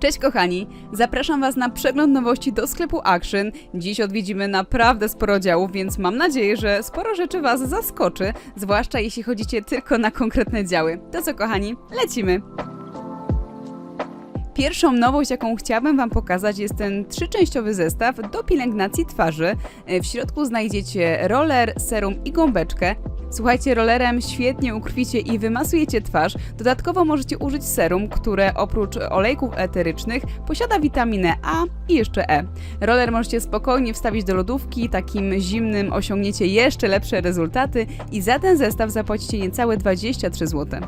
Cześć kochani, zapraszam Was na przegląd nowości do sklepu Action. Dziś odwiedzimy naprawdę sporo działów, więc mam nadzieję, że sporo rzeczy Was zaskoczy, zwłaszcza jeśli chodzicie tylko na konkretne działy. To co kochani, lecimy! Pierwszą nowość, jaką chciałabym Wam pokazać, jest ten trzyczęściowy zestaw do pielęgnacji twarzy. E, W środku znajdziecie roller, serum i gąbeczkę. Słuchajcie, rollerem świetnie ukrwicie i wymasujecie twarz. Dodatkowo możecie użyć serum, które oprócz olejków eterycznych posiada witaminę A i jeszcze E. Roller możecie spokojnie wstawić do lodówki, takim zimnym osiągniecie jeszcze lepsze rezultaty i za ten zestaw zapłacicie niecałe 23 zł.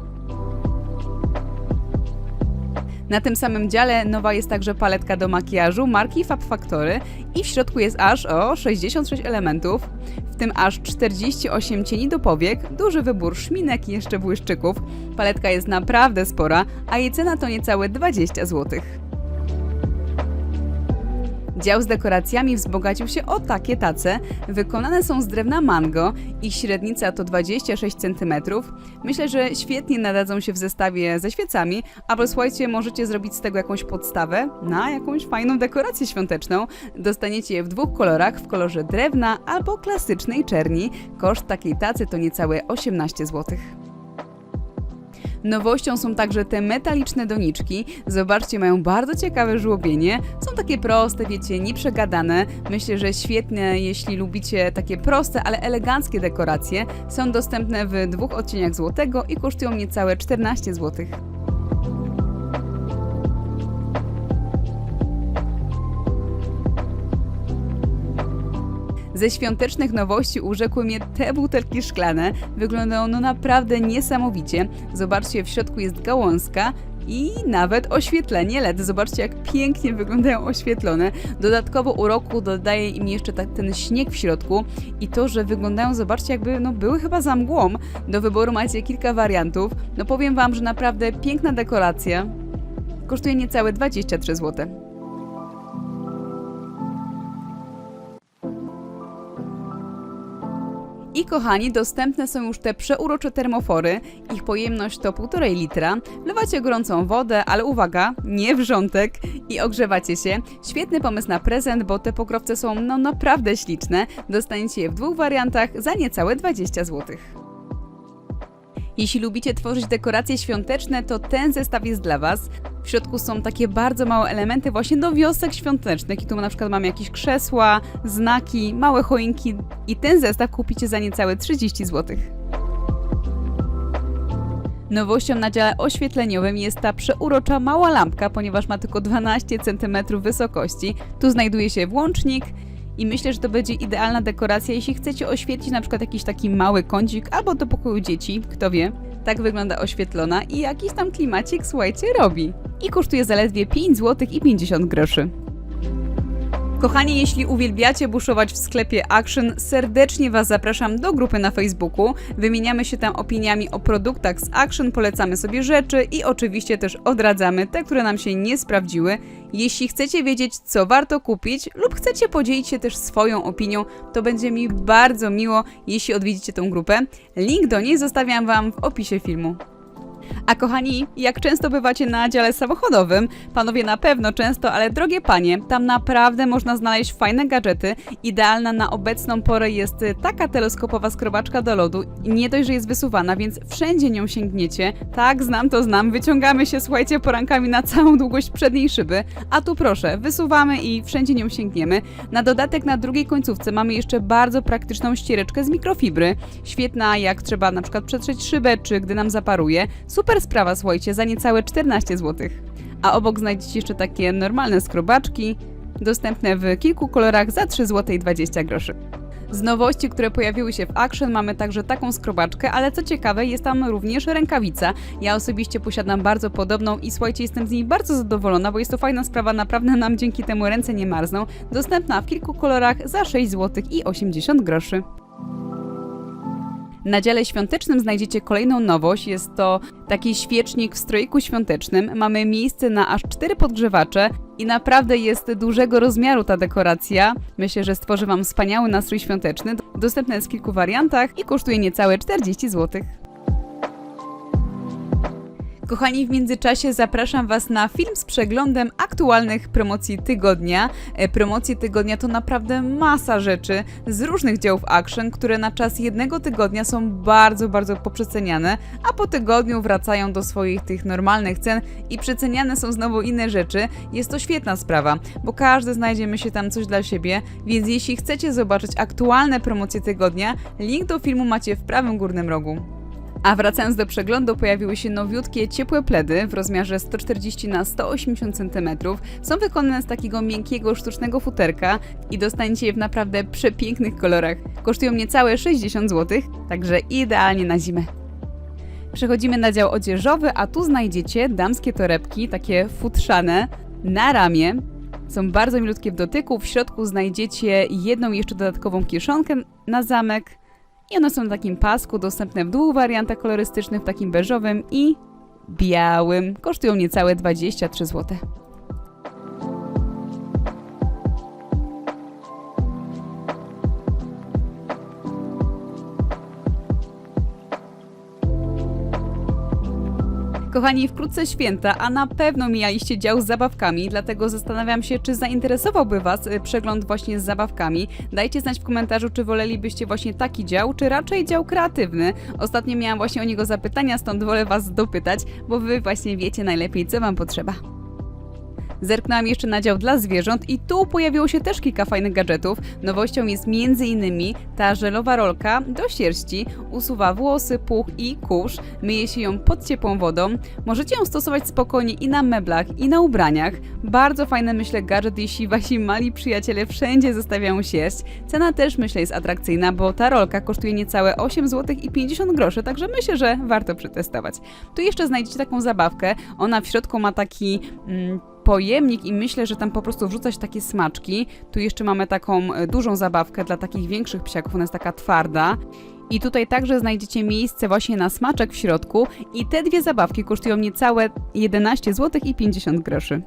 Na tym samym dziale nowa jest także paletka do makijażu marki Fab Factory i w środku jest aż o 66 elementów, w tym aż 48 cieni do powiek, duży wybór szminek i jeszcze błyszczyków. Paletka jest naprawdę spora, a jej cena to niecałe 20 zł. Dział z dekoracjami wzbogacił się o takie tace. Wykonane są z drewna mango, ich średnica to 26 cm. Myślę, że świetnie nadadzą się w zestawie ze świecami, albo słuchajcie, możecie zrobić z tego jakąś podstawę na jakąś fajną dekorację świąteczną. Dostaniecie je w dwóch kolorach, w kolorze drewna albo klasycznej czerni. Koszt takiej tacy to niecałe 18 zł. Nowością są także te metaliczne doniczki. Zobaczcie, mają bardzo ciekawe żłobienie. Są takie proste, wiecie, nieprzegadane. Myślę, że świetne, jeśli lubicie takie proste, ale eleganckie dekoracje. Są dostępne w dwóch odcieniach złotego i kosztują niecałe 14 zł. Ze świątecznych nowości urzekły mnie te butelki szklane. Wyglądają no naprawdę niesamowicie. Zobaczcie, w środku jest gałązka i nawet oświetlenie LED. Zobaczcie, jak pięknie wyglądają oświetlone. Dodatkowo uroku dodaje im jeszcze tak ten śnieg w środku i to, że wyglądają, zobaczcie, jakby no, były chyba za mgłą. Do wyboru macie kilka wariantów. No powiem Wam, że naprawdę piękna dekoracja. Kosztuje niecałe 23 zł. I kochani, dostępne są już te przeurocze termofory. Ich pojemność to 1,5 litra. Wlewacie gorącą wodę, ale uwaga, nie wrzątek i ogrzewacie się. Świetny pomysł na prezent, bo te pokrowce są no naprawdę śliczne. Dostaniecie je w dwóch wariantach za niecałe 20 zł. Jeśli lubicie tworzyć dekoracje świąteczne, to ten zestaw jest dla Was. W środku są takie bardzo małe elementy właśnie do wiosek świątecznych i tu na przykład mamy jakieś krzesła, znaki, małe choinki i ten zestaw kupicie za niecałe 30 zł. Nowością na dziale oświetleniowym jest ta przeurocza mała lampka, ponieważ ma tylko 12 cm wysokości. Tu znajduje się włącznik i myślę, że to będzie idealna dekoracja, jeśli chcecie oświetlić na przykład jakiś taki mały kącik albo do pokoju dzieci, kto wie. Tak wygląda oświetlona i jakiś tam klimacik, słuchajcie, robi. I kosztuje zaledwie 5 zł i 50 groszy. Kochani, jeśli uwielbiacie buszować w sklepie Action, serdecznie Was zapraszam do grupy na Facebooku. Wymieniamy się tam opiniami o produktach z Action, polecamy sobie rzeczy i oczywiście też odradzamy te, które nam się nie sprawdziły. Jeśli chcecie wiedzieć, co warto kupić lub chcecie podzielić się też swoją opinią, to będzie mi bardzo miło, jeśli odwiedzicie tę grupę. Link do niej zostawiam Wam w opisie filmu. A kochani, jak często bywacie na dziale samochodowym? Panowie na pewno często, ale drogie panie, tam naprawdę można znaleźć fajne gadżety. Idealna na obecną porę jest y, taka teleskopowa skrobaczka do lodu. Nie dość, że jest wysuwana, więc wszędzie nią sięgniecie. Tak, znam to znam, wyciągamy się, słuchajcie, porankami na całą długość przedniej szyby. A tu proszę, wysuwamy i wszędzie nią sięgniemy. Na dodatek na drugiej końcówce mamy jeszcze bardzo praktyczną ściereczkę z mikrofibry. Świetna, jak trzeba na przykład przetrzeć szybę, czy gdy nam zaparuje. Super sprawa, słuchajcie, za niecałe 14 zł. A obok znajdziecie jeszcze takie normalne skrobaczki, dostępne w kilku kolorach za 3 zł i 20 groszy. Z nowości, które pojawiły się w Action, mamy także taką skrobaczkę, ale co ciekawe, jest tam również rękawica. Ja osobiście posiadam bardzo podobną i słuchajcie, jestem z niej bardzo zadowolona, bo jest to fajna sprawa, naprawdę nam dzięki temu ręce nie marzną. Dostępna w kilku kolorach za 6 zł i 80 groszy. Na dziale świątecznym znajdziecie kolejną nowość. Jest to taki świecznik w stroiku świątecznym. Mamy miejsce na aż cztery podgrzewacze i naprawdę jest dużego rozmiaru ta dekoracja. Myślę, że stworzy Wam wspaniały nastrój świąteczny. Dostępne jest w kilku wariantach i kosztuje niecałe 40 zł. Kochani, w międzyczasie zapraszam Was na film z przeglądem aktualnych promocji tygodnia. E, Promocje tygodnia to naprawdę masa rzeczy z różnych działów action, które na czas jednego tygodnia są bardzo, bardzo poprzeceniane, a po tygodniu wracają do swoich tych normalnych cen i przeceniane są znowu inne rzeczy. Jest to świetna sprawa, bo każdy znajdziemy się tam coś dla siebie, więc jeśli chcecie zobaczyć aktualne promocje tygodnia, link do filmu macie w prawym górnym rogu. A wracając do przeglądu, pojawiły się nowiutkie ciepłe pledy w rozmiarze 140 na 180 cm. Są wykonane z takiego miękkiego, sztucznego futerka i dostaniecie je w naprawdę przepięknych kolorach. Kosztują niecałe 60 zł, także idealnie na zimę. Przechodzimy na dział odzieżowy, a tu znajdziecie damskie torebki, takie futrzane, na ramię. Są bardzo milutkie w dotyku. W środku znajdziecie jedną jeszcze dodatkową kieszonkę na zamek. I one są na takim pasku, dostępne w dwóch wariantach kolorystycznych, w takim beżowym i białym. Kosztują niecałe 23 zł. Kochani, wkrótce święta, a na pewno mijaliście dział z zabawkami, dlatego zastanawiam się, czy zainteresowałby Was y, przegląd właśnie z zabawkami. Dajcie znać w komentarzu, czy wolelibyście właśnie taki dział, czy raczej dział kreatywny. Ostatnio miałam właśnie o niego zapytania, stąd wolę Was dopytać, bo Wy właśnie wiecie najlepiej, co Wam potrzeba. Zerknęłam jeszcze na dział dla zwierząt i tu pojawiło się też kilka fajnych gadżetów. Nowością jest m.in. ta żelowa rolka do sierści, usuwa włosy, puch i kurz, myje się ją pod ciepłą wodą. Możecie ją stosować spokojnie i na meblach, i na ubraniach. Bardzo fajny myślę gadżet, jeśli wasi mali przyjaciele wszędzie zostawiają sierść. Cena też myślę jest atrakcyjna, bo ta rolka kosztuje niecałe 8 zł i 50 groszy, także myślę, że warto przetestować. Tu jeszcze znajdziecie taką zabawkę, ona w środku ma taki... Mm, pojemnik i myślę, że tam po prostu wrzucać takie smaczki. Tu jeszcze mamy taką e, dużą zabawkę dla takich większych psiaków, ona jest taka twarda. I tutaj także znajdziecie miejsce właśnie na smaczek w środku i te dwie zabawki kosztują niecałe 11 zł i 50 groszy.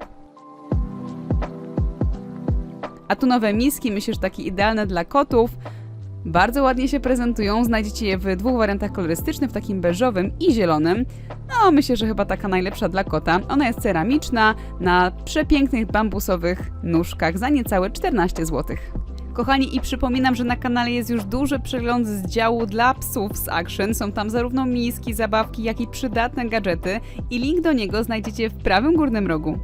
A tu nowe miski, myślę, że takie idealne dla kotów. Bardzo ładnie się prezentują, znajdziecie je w dwóch wariantach kolorystycznych, w takim beżowym i zielonym. No, myślę, że chyba taka najlepsza dla kota. Ona jest ceramiczna, na przepięknych bambusowych nóżkach za niecałe 14 zł. Kochani, i przypominam, że na kanale jest już duży przegląd z działu dla psów z Action. Są tam zarówno miski, zabawki, jak i przydatne gadżety i link do niego znajdziecie w prawym górnym rogu.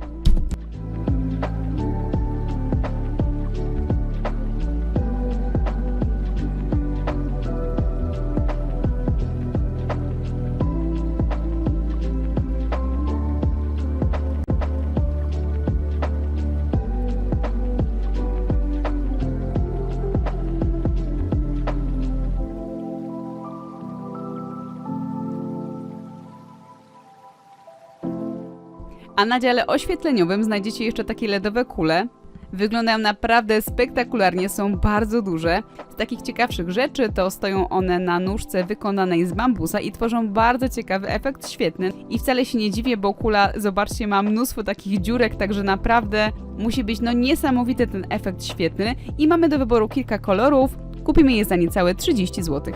A na dziale oświetleniowym znajdziecie jeszcze takie LEDowe kule. Wyglądają naprawdę spektakularnie, są bardzo duże. Z takich ciekawszych rzeczy to stoją one na nóżce wykonanej z bambusa i tworzą bardzo ciekawy efekt świetny. I wcale się nie dziwię, bo kula, zobaczcie, ma mnóstwo takich dziurek, także naprawdę musi być no niesamowity ten efekt świetny. I mamy do wyboru kilka kolorów. Kupimy je za niecałe 30 zł.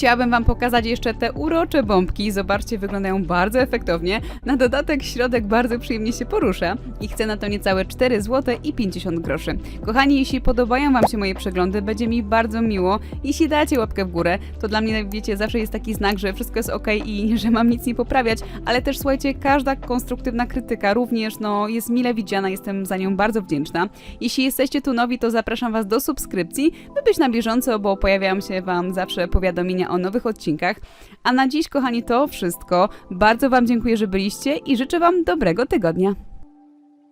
Chciałabym Wam pokazać jeszcze te urocze bombki. Zobaczcie, wyglądają bardzo efektownie. Na dodatek środek bardzo przyjemnie się porusza i chcę na to niecałe 4 zł i 50 groszy. Kochani, jeśli podobają Wam się moje przeglądy, będzie mi bardzo miło. Jeśli dacie łapkę w górę, to dla mnie, wiecie, zawsze jest taki znak, że wszystko jest ok i że mam nic nie poprawiać, ale też słuchajcie, każda konstruktywna krytyka również no, jest mile widziana, jestem za nią bardzo wdzięczna. Jeśli jesteście tu nowi, to zapraszam Was do subskrypcji, by być na bieżąco, bo pojawiają się Wam zawsze powiadomienia o nowych odcinkach. A na dziś, kochani, to wszystko. Bardzo Wam dziękuję, że byliście i życzę Wam dobrego tygodnia.